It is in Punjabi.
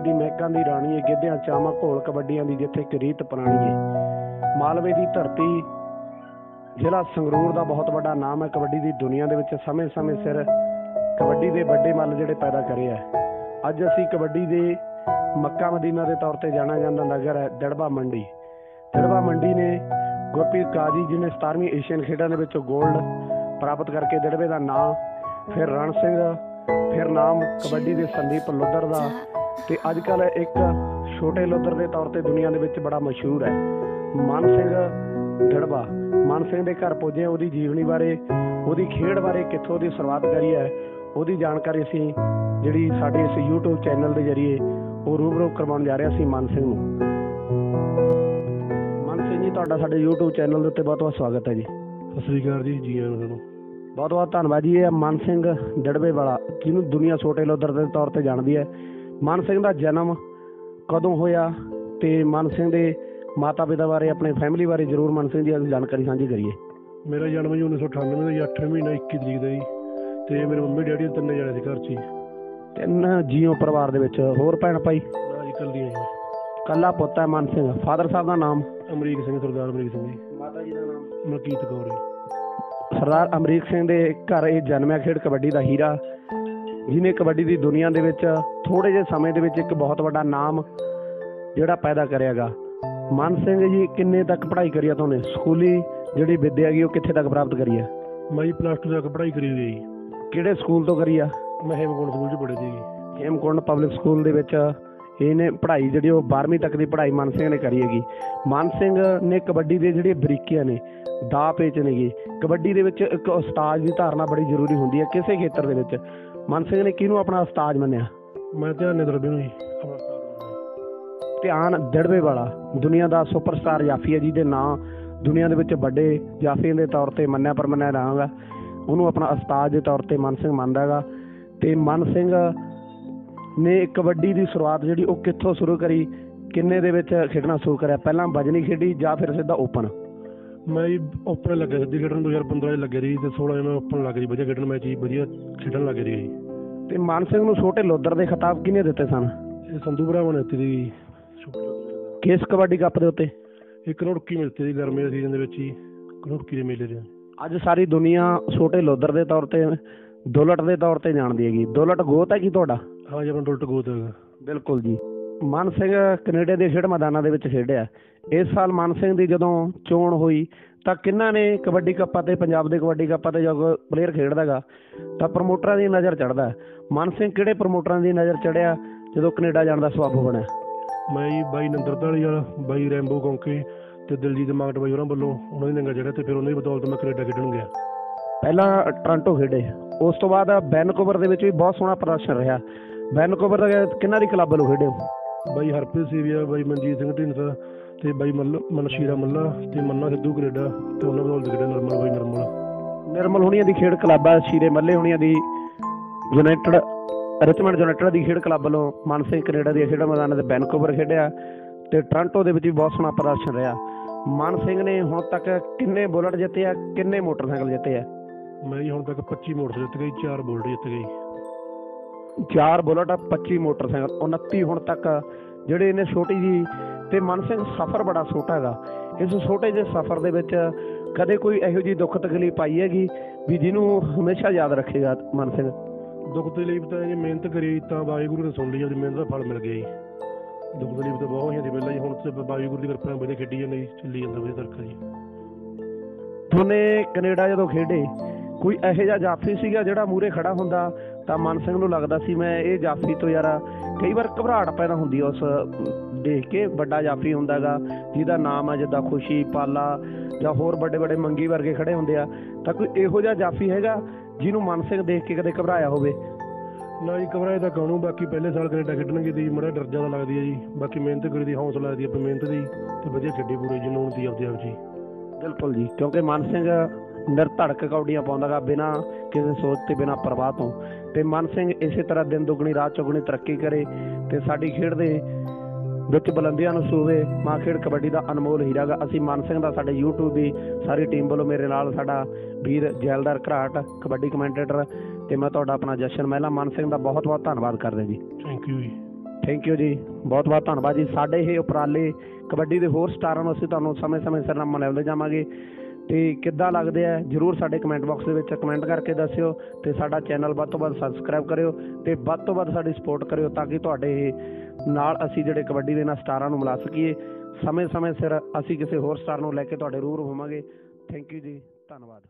ਮਾਲਵੇ ਦੀ ਮਹਿਕਾਂ ਦੀ ਰਾਣੀ ਏ ਗਿੱਧਿਆਂ, ਚਾਵਾਂ, ਘੋਲ ਕਬੱਡੀਆਂ ਦੀ, ਜਿੱਥੇ ਇੱਕ ਰੀਤ ਪੁਰਾਣੀ ਏ ਮਾਲਵੇ ਦੀ ਧਰਤੀ ਜ਼ਿਲ੍ਹਾ ਸੰਗਰੂਰ ਦਾ ਬਹੁਤ ਵੱਡਾ ਨਾਮ ਹੈ। ਕਬੱਡੀ ਦੀ ਦੁਨੀਆ ਦੇ ਵਿੱਚ ਸਮੇਂ-ਸਮੇਂ ਸਿਰ ਕਬੱਡੀ ਦੇ ਵੱਡੇ ਮੱਲ ਜਿਹੜੇ ਪੈਦਾ ਕਰੇ ਆ। ਅੱਜ ਅਸੀਂ ਕਬੱਡੀ ਦੇ ਮੱਕਾ ਮਦੀਨਾ ਦੇ ਤੌਰ ਤੇ ਜਾਣਿਆ ਜਾਂਦਾ ਨਗਰ ਹੈ, ਦੜਬਾ ਮੰਡੀ। ਦੜਬਾ ਮੰਡੀ ਨੇ ਗੁਰਪ੍ਰੀਤ ਕਾਜੀ ਜੀ ਨੇ 17ਵੀਂ ਏਸ਼ੀਅਨ ਖੇਡਾਂ ਦੇ ਵਿੱਚੋਂ 골ਡ ਪ੍ਰਾਪਤ ਕਰਕੇ ਦੜਬੇ ਦਾ ਨਾਮ ਫਿਰ ਰਣ ਸਿੰਘ, ਫਿਰ ਨਾਮ ਕਬੱਡੀ ਦੇ ਸੰਦੀਪ ਲੁੱਧਰ ਦਾ ਤੇ ਅੱਜ ਕੱਲ ਇੱਕ ਛੋਟੇ ਲੁੱਦਰ ਦੇ ਤੌਰ ਤੇ ਦੁਨੀਆ ਦੇ ਵਿੱਚ ਬੜਾ ਮਸ਼ਹੂਰ ਹੈ। ਮਨ ਸਿੰਘ ਦੜਬਾ ਮਨ ਸਿੰਘ ਦੇ ਘਰ ਹਾਂ, ਉਹਦੀ ਜੀਵਨੀ ਬਾਰੇ ਉਹਦੀ ਖੇਡ ਬਾਰੇ ਕਿੱਥੋਂ ਦੀ ਸ਼ੁਰੂਆਤ ਕਰੀ ਹੈ ਉਹਦੀ ਜਾਣਕਾਰੀ ਅਸੀਂ ਜਿਹੜੀ ਸਾਡੇ ਇਸ YouTube ਚੈਨਲ ਦੇ ਜ਼ਰੀਏ ਉਹ ਰੂਬਰੂ ਕਰਵਾਉਣ ਜਾ ਰਹੇ ਅਸੀਂ ਮਨ ਸਿੰਘ ਨੂੰ। ਮਨ ਸਿੰਘ ਜੀ ਤੁਹਾਡਾ ਸਾਡੇ YouTube ਚੈਨਲ ਦੇ ਉੱਤੇ ਬਹੁਤ ਬਹੁਤ ਸਵਾਗਤ ਹੈ ਜੀ। ਸਤਿ ਸ੍ਰੀ ਅਕਾਲ ਜੀ ਜੀ ਆਇਆਂ ਨੂੰ ਤੁਹਾਨੂੰ ਬਹੁਤ ਬਹੁਤ ਧੰਨਵਾਦ ਜੀ ਇਹ ਮਨ ਸਿੰਘ ਡੜਵੇ ਵਾਲਾ ਜਿਹਨੂੰ ਦੁਨੀਆ ਛੋਟੇ ਲੋਦਰ ਦੇ ਤੌਰ ਤੇ ਜਾਣਦੀ ਹੈ। ਮਨ ਸਿੰਘ ਦਾ ਜਨਮ ਕਦੋਂ ਹੋਇਆ ਤੇ ਮਨ ਸਿੰਘ ਦੇ ਮਾਤਾ ਪਿਤਾ ਬਾਰੇ ਆਪਣੇ ਫੈਮਿਲੀ ਬਾਰੇ ਜਰੂਰ ਮਨ ਸਿੰਘ ਜੀ ਅਸੀਂ ਜਾਣਕਾਰੀ ਸਾਂਝੀ ਕਰੀਏ। ਮੇਰਾ ਜਨਮ ਜੀ 1998 ਦਾ ਜੀ 8 ਮਹੀਨਾ 21 ਤਰੀਕ ਦਾ ਜੀ। ਤੇ ਮੇਰੇ ਮੰਮੀ ਡੈਡੀ ਤਿੰਨੇ ਜਣੇ ਸੀ ਘਰ 'ਚ ਤਿੰਨ ਜੀਓ ਪਰਿਵਾਰ ਦੇ ਵਿੱਚ ਹੋਰ ਭੈਣ ਭਾਈ? ਨਾ ਜੀ ਕੱਲੀਆਂ ਜੀ। ਕੱਲਾ ਪੁੱਤ ਹੈ ਮਨ ਸਿੰਘ। ਫਾਦਰ ਸਾਹਿਬ ਦਾ ਨਾਮ? ਅਮਰੀਕ ਸਿੰਘ ਸਰਦਾਰ ਅਮਰੀਕ ਸਿੰਘ ਜੀ। ਮਾਤਾ ਜੀ ਦਾ ਨਾਮ? ਮਲਕੀਤ ਕੌਰ ਜੀ। ਸਰਦਾਰ ਅਮਰੀਕ ਸਿੰਘ ਦੇ ਘਰ ਇਹ ਜਨਮਿਆ ਖੇਡ ਕਬੱਡੀ ਦਾ ਹੀਰਾ। ਜਿਹਨੇ ਕਬੱਡੀ ਦੀ ਦੁਨੀਆ ਦੇ ਵਿੱਚ ਥੋੜੇ ਜਿਹੇ ਸਮੇਂ ਦੇ ਵਿੱਚ ਇੱਕ ਬਹੁਤ ਵੱਡਾ ਨਾਮ ਜਿਹੜਾ ਪੈਦਾ ਕਰਿਆਗਾ। ਮਨ ਸਿੰਘ ਜੀ ਕਿੰਨੇ ਤੱਕ ਪੜ੍ਹਾਈ ਕਰੀ ਆ ਤੁਹਾਨੇ? ਸਕੂਲੀ ਜਿਹੜੀ ਵਿੱਦਿਆ ਹੈਗੀ ਉਹ ਕਿੱਥੇ ਤੱਕ ਪ੍ਰਾਪਤ ਕਰੀ ਆ? ਮੈਂ ਪਲੱਸ 2 ਤੱਕ ਪੜ੍ਹਾਈ ਕਰੀ ਹੋਈ ਜੀ। ਕਿਹੜੇ ਸਕੂਲ ਤੋਂ ਕਰੀ ਆ? ਮੈਂ ਹੇਮਕੁੰਟ ਸਕੂਲ 'ਚ ਪੜ੍ਹੇ ਸੀ ਜੀ। ਹੇਮਕੁੰਡ ਪਬਲਿਕ ਸਕੂਲ ਦੇ ਵਿੱਚ ਇਹਨੇ ਪੜ੍ਹਾਈ ਜਿਹੜੀ ਉਹ 12ਵੀਂ ਤੱਕ ਦੀ ਪੜ੍ਹਾਈ ਮਨ ਸਿੰਘ ਨੇ ਕਰੀ ਹੈਗੀ। ਮਨ ਸਿੰਘ ਨੇ ਕਬੱਡੀ ਦੇ ਜਿਹੜੇ ਬਰੀਕੀਆਂ ਨੇ ਦਾ ਪੇਚ ਨੇਗੇ ਕਬੱਡੀ ਦੇ ਵਿੱਚ ਇੱਕ ਉਸਤਾਦ ਦੀ ਧਾਰਨਾ ਬੜੀ ਜ਼ਰੂਰੀ ਹੁੰਦੀ ਹੈ ਕਿਸੇ ਖੇਤਰ ਦੇ ਵਿੱਚ। ਮਨ ਸਿੰਘ ਨੇ ਕਿਹਨੂੰ ਆਪਣਾ ਉਸਤਾਦ ਮੰਨਿਆ? ਮੈਂ ਧਿਆਨ ਨੇ ਦਰਬੇ ਨੂੰ ਜੀ ਆਪਣਾ ਉਸਤਾਦ ਮੰਨਿਆ। ਧਿਆਨ ਦੜਵੇ ਵਾਲਾ ਦੁਨੀਆ ਦਾ ਸੁਪਰਸਟਾਰ ਜਾਫੀ ਹੈ ਜਿਹਦੇ ਨਾਂ ਦੁਨੀਆ ਦੇ ਵਿੱਚ ਵੱਡੇ ਜਾਫੀਆਂ ਦੇ ਤੌਰ ਤੇ ਮੰਨਿਆ ਪਰਮੰਨਿਆ ਰਹਾਂਗਾ ਉਹਨੂੰ ਆਪਣਾ ਉਸਤਾਦ ਦੇ ਤੌਰ ਤੇ ਮਨ ਸਿੰਘ ਮੰਨਦਾ ਹੈਗਾ। ਤੇ ਮਨ ਸਿੰਘ ਨੇ ਕਬੱਡੀ ਦੀ ਸ਼ੁਰੂਆਤ ਜਿਹੜੀ ਉਹ ਕਿੱਥੋਂ ਸ਼ੁਰੂ ਕਰੀ ਕਿੰਨੇ ਦੇ ਵਿੱਚ ਖੇਡਣਾ ਸ਼ੁਰੂ ਕਰਿਆ? ਪਹਿਲਾਂ ਵਜਨੀ ਖੇਡੀ ਜਾਂ ਫਿਰ ਸਿੱਧਾ ਓਪਨ? ਮੈਂ ਜੀ ਓਪਨ ਲੱਗਿਆ ਸਿੱਧੀ ਖੇਡਣ 2015 'ਚ ਲੱਗਿਆ ਰਹੀ ਤੇ 16 'ਚ ਮੈਂ ਓਪਨ ਲੱਗ ਜੀ ਵਧੀਆ ਖੇਡਣ ਮੈਂ ਜੀ ਵਧੀਆ ਖੇਡਣ ਲੱਗ ਰਹੀ ਜੀ। ਤੇ ਮਨ ਸਿੰਘ ਨੂੰ ਛੋਟੇ ਲੋਦਰ ਦੇ ਖਿਤਾਬ ਕਿਹਨੇ ਦਿੱਤੇ ਸਨ? ਇਹ ਸੰਧੂ ਭਰਾਵਾਂ ਨੇ ਦਿੱਤੀ ਛੋਟੀ ਕਿਸ ਕਬੱਡੀ ਕੱਪ ਦੇ ਉੱਤੇ? ਇੱਕ ਰੁੜਕੀ ਮਿਲਤੀ ਸੀ ਗਰਮੀ ਦੇ ਸੀਜ਼ਨ ਦੇ ਵਿੱਚ ਹੀ ਰੁੜਕੀ ਦੇ ਮੇਲੇ ਦੇ। ਅੱਜ ਸਾਰੀ ਦੁਨੀਆ ਛੋਟੇ ਲੋਦਰ ਦੇ ਤੌਰ ਤੇ ਦੁਲਟ ਦੇ ਤੌਰ ਤੇ ਜਾਣਦੀ ਹੈਗੀ। ਦੁਲਟ ਗੋਤ ਹੈ ਕੀ ਤੁਹਾਡਾ? ਹਾਂ ਜੀ ਆਪਣਾ ਟੁਲਟ ਗੋਤ ਹੈਗਾ। ਬਿਲਕੁਲ ਜੀ। ਮਨ ਸਿੰਘ ਕੈਨੇਡਾ ਦੇ ਖੇਡ ਮੈਦਾਨਾਂ ਦੇ ਵਿੱਚ ਖੇਡਿਆ। ਇਸ ਸਾਲ ਮਨ ਸਿੰਘ ਦੀ ਜਦੋਂ ਚੋਣ ਹੋਈ ਤਾਂ ਕਿੰਨਾਂ ਨੇ ਕਬੱਡੀ ਕੱਪਾਂ ਤੇ ਪੰਜਾਬ ਦੇ ਕਬੱਡੀ ਕੱਪਾਂ ਤੇ ਜਦੋਂ ਪਲੇਅਰ ਖੇਡਦਾਗਾ ਤਾਂ ਪ੍ਰਮੋਟਰਾਂ ਦੀ ਨਜ਼ਰ ਚੜਦਾ ਮਨ ਸਿੰਘ ਕਿਹੜੇ ਪ੍ਰਮੋਟਰਾਂ ਦੀ ਨਜ਼ਰ ਚੜਿਆ ਜਦੋਂ ਕੈਨੇਡਾ ਜਾਣ ਦਾ ਸਬੱਬ ਬਣਿਆ? ਮੈਂ ਜੀ ਬਾਈ ਨੰਦਰ ਢਾਲੀ ਵਾਲਾ ਬਾਈ ਰੈਂਬੋ ਕੌਂਕੇ ਤੇ ਦਿਲਜੀਤ ਮਾਗਟ ਬਾਈ ਹੋਰਾਂ ਵੱਲੋਂ ਉਹਨਾਂ ਦੀ ਨੰਗਾ ਚੜਿਆ ਤੇ ਫਿਰ ਉਹਨਾਂ ਦੀ ਬਦੌਲਤ ਮੈਂ ਕੈਨੇਡਾ ਖੇਡਣ ਗਿਆ। ਪਹਿਲਾਂ ਟੋਰਾਂਟੋ ਖੇਡੇ ਉਸ ਤੋਂ ਬਾਅਦ ਵੈਨਕੂਵਰ ਦੇ ਵਿੱਚ ਵੀ ਬਹੁਤ ਸੋਹਣਾ ਪ੍ਰਦਰਸ਼ਨ ਰਿਹਾ। ਵੈਨਕੂਵਰ ਦਾ ਕਿੰਨਾਂ ਦੀ ਕਲੱਬ ਵੱਲੋਂ ਖੇਡੇ ਹੋ? ਬਾਈ ਹਰਪ੍ਰੀਤ ਸੀਵੀਆ ਬਾਈ ਮਨਜੀਤ ਸਿੰਘ ਢਿੰਸਾ ਤੇ ਬਾਈ ਮੱਲ ਮਨਸ਼ੀਰਾ ਮੱਲਾ ਤੇ ਮੰਨਾ ਸਿੱਧੂ ਕੈਨੇਡਾ ਤੇ ਉਹਨਾਂ ਬਦੌਲਤ ਖੇਡਿਆ ਨਰਮਲ ਬਾਈ ਨਰਮਲ। ਨਿਰਮਲ ਹੁਣੀਆਂ ਦੀ ਖੇਡ ਕਲੱਬ ਸ਼ੀਰੇ ਮੱਲੇ ਹੁਣੀਆਂ ਦੀ ਯੂਨਾਈਟਿਡ ਰਿਚਮੰਡ ਯੂਨਾਈਟਿਡ ਦੀ ਖੇਡ ਕਲੱਬ ਵੱਲੋਂ ਮਨ ਸਿੰਘ ਕੈਨੇਡਾ ਦੀ ਖੇਡ ਮੈਦਾਨ ਤੇ ਵੈਨਕੂਵਰ ਖੇਡਿਆ ਤੇ ਟੋਰਾਂਟੋ ਦੇ ਵਿੱਚ ਵੀ ਬਹੁਤ ਸੋਹਣਾ ਪ੍ਰਦਰਸ਼ਨ ਰਿਹਾ। ਮਨ ਸਿੰਘ ਨੇ ਹੁਣ ਤੱਕ ਕਿੰਨੇ ਬੁਲਟ ਜਿੱਤੇ ਆ ਕਿੰਨੇ ਮੋਟਰਸਾਈਕਲ ਜਿੱਤੇ ਆ? ਮੈਂ ਹੁਣ ਤੱਕ 25 ਮੋਟਰ ਜਿੱਤ ਗਈ 4 ਬੁਲਟ ਜਿੱਤ ਗਈ। ਚਾਰ ਬੁਲਟ 25 ਮੋਟਰਸਾਈਕਲ 29 ਹੁਣ ਤੱਕ ਜਿਹੜੇ ਇਹਨੇ ਛੋਟੀ ਜੀ ਤੇ ਮਨ ਸਿੰਘ ਸਫ਼ਰ ਬੜਾ ਛੋਟਾ ਹੈਗਾ। ਇਸ ਛੋਟੇ ਜਿਹੇ ਸਫ਼ਰ ਦੇ ਵਿੱਚ ਕਦੇ ਕੋਈ ਇਹੋ ਜਿਹੀ ਦੁੱਖ ਤਕਲੀਫ ਆਈ ਹੈਗੀ ਵੀ ਜਿਹਨੂੰ ਹਮੇਸ਼ਾ ਯਾਦ ਰੱਖੇਗਾ ਮਨ ਸਿੰਘ ਦੁੱਖ ਤਕਲੀਫ ਤਾਂ ਜੇ ਮਿਹਨਤ ਕਰੀ ਤਾਂ ਵਾਹਿਗੁਰੂ ਨੇ ਸੁਣ ਲਈ ਉਹਦੀ ਮਿਹਨਤ ਦਾ ਫਲ ਮਿਲ ਗਿਆ ਜੀ। ਦੁੱਖ ਤਕਲੀਫ ਤਾਂ ਬਹੁਤ ਸੀ ਪਹਿਲਾਂ ਜੀ ਹੁਣ ਤੇ ਵਾਹਿਗੁਰੂ ਦੀ ਕਿਰਪਾ ਨਾਲ ਵਧੀਆ ਖੇਡੀ ਜਾਂਦੀ ਚੱਲੀ ਜਾਂਦਾ ਵਧੀਆ ਤਰਕਾ। ਜੀ ਤੁਹਾਨੇ ਕੈਨੇਡਾ ਜਦੋਂ ਖੇਡੇ ਕੋਈ ਇਹੋ ਜਿਹਾ ਜਾਫੀ ਸੀਗਾ ਜਿਹੜਾ ਮੂਰੇ ਖੜਾ ਹੁੰਦਾ ਤਾਂ ਮਨ ਸਿੰਘ ਨੂੰ ਲੱਗਦਾ ਸੀ ਮੈਂ ਇਹ ਜਾਫੀ ਤੋਂ ਯਾਰ ਕਈ ਵਾਰ ਘਬਰਾਹਟ ਪੈਦਾ ਹੁੰਦੀ ਆ ਉਸ ਦੇਖ ਕੇ ਵੱਡਾ ਜਾਫੀ ਹੁੰਦਾਗਾ ਜਿਹਦਾ ਨਾਮ ਹੈ ਜਿੱਦਾਂ ਖੁਸ਼ੀ ਪਾਲਾ ਜਾਂ ਹੋਰ ਵੱਡੇ ਵੱਡੇ ਮੰਗੀ ਵਰਗੇ ਖੜੇ ਹੁੰਦੇ ਆ ਤਾਂ ਕੋਈ ਇਹੋ ਜਿਹਾ ਜਾਫੀ ਹੈਗਾ ਜਿਹਨੂੰ ਮਨ ਸਿੰਘ ਦੇਖ ਕੇ ਕਦੇ ਘਬਰਾਇਆ ਹੋਵੇ? ਨਾ ਜੀ ਘਬਰਾਏ ਤਾਂ ਕਾਹਨੂੰ? ਬਾਕੀ ਪਹਿਲੇ ਸਾਲ ਕੈਨੇਡਾ ਖੇਡਣਗੇ ਦੀ ਮੜਾ ਡਰ ਜ਼ਿਆਦਾ ਲੱਗਦੀ ਹੈ ਜੀ। ਬਾਕੀ ਮਿਹਨਤ ਕਰੀ ਦੀ ਹੌਸਲਾ ਲੱਗਦੀ ਆਪਣੀ ਮਿਹਨਤ ਦੀ ਤੇ ਵਧੀਆ ਖੇਡੀ ਪੂਰੇ ਜਨੂਨ ਦੀ ਆਪਦੇ ਆਪ ਜੀ। ਬਿਲਕੁਲ ਜੀ ਕਿਉਂਕਿ ਮਨ ਸਿੰਘ ਨਿਰਧੜਕ ਕੌਡੀਆਂ ਪਾਉਂਦਾਗਾ ਬਿਨਾ ਕਿਸੇ ਸੋਚ ਤੇ ਬਿਨਾ ਪਰਵਾਹ ਤੋਂ। ਤੇ ਮਨ ਸਿੰਘ ਇਸੇ ਤਰ੍ਹਾਂ ਦਿਨ ਦੁਗਣੀ ਰਾਤ ਚੌਗਣੀ ਤਰੱਕੀ ਕਰੇ ਤੇ ਸਾਡੀ ਖੇਡ ਦੇ ਵਿੱਚ ਬੁਲੰਦੀਆਂ ਨੂੰ ਸੂਵੇ। ਮਾਂ ਖੇਡ ਕਬੱਡੀ ਦਾ ਅਨਮੋਲ ਹੀਰਾਗਾ ਅਸੀਂ ਮਨ ਸਿੰਘ ਦਾ ਸਾਡੇ YouTube ਦੀ ਸਾਰੀ ਟੀਮ ਵੱਲੋਂ ਮੇਰੇ ਨਾਲ ਸਾਡਾ ਵੀਰ ਜੈਲਦਾਰ ਘਰਾਟ ਕਬੱਡੀ ਕਮੈਂਟੇਟਰ ਤੇ ਮੈਂ ਤੁਹਾਡਾ ਆਪਣਾ ਜਸ਼ਨ ਮਹਿਲਾ ਮਨ ਸਿੰਘ ਦਾ ਬਹੁਤ ਬਹੁਤ ਧੰਨਵਾਦ ਕਰਦੇ ਜੀ। ਥੈਂਕ ਯੂ ਜੀ। ਥੈਂਕ ਯੂ ਜੀ। ਬਹੁਤ ਬਹੁਤ ਧੰਨਵਾਦ ਜੀ। ਸਾਡੇ ਇਹ ਉਪਰਾਲੇ ਕਬੱਡੀ ਦੇ ਹੋਰ ਸਟਾਰਾਂ ਨੂੰ ਅਸੀਂ ਤੁਹਾਨੂੰ ਸਮੇਂ-ਸਮੇਂ ਸਿਰ ਨਾਲ ਮਿਲਾਉਂਦੇ ਜਾਵਾਂਗੇ। ਤੇ ਕਿੱਦਾਂ ਲੱਗਦੇ ਆ, ਜਰੂਰ ਸਾਡੇ ਕਮੈਂਟ ਬਾਕਸ ਦੇ ਵਿੱਚ ਕਮੈਂਟ ਕਰਕੇ ਦੱਸਿਓ ਤੇ ਸਾਡਾ ਚੈਨਲ ਵੱਧ ਤੋਂ ਵੱਧ ਸਬਸਕ੍ਰਾਈਬ ਕਰਿਓ ਤੇ ਵੱਧ ਤੋਂ ਵੱਧ ਸਾਡੀ ਸਪੋਰਟ ਕਰਿਓ ਤਾਂ ਕਿ ਤੁਹਾਡੇ ਨਾਲ ਅਸੀਂ ਜਿਹੜੇ ਕਬੱਡੀ ਦੇ ਨਾਲ ਸਟਾਰਾਂ ਨੂੰ ਮਿਲਾ ਸਕੀਏ। ਸਮੇਂ-ਸਮੇਂ ਸਿਰ ਅਸੀਂ ਕਿਸੇ ਹੋਰ ਸਟਾਰ ਨੂੰ ਲੈ ਕੇ ਤੁਹਾਡੇ ਰੂਬਰੂ ਹੋਵਾਂਗੇ। ਥੈਂਕ ਯੂ ਜੀ, ਧੰਨਵਾਦ।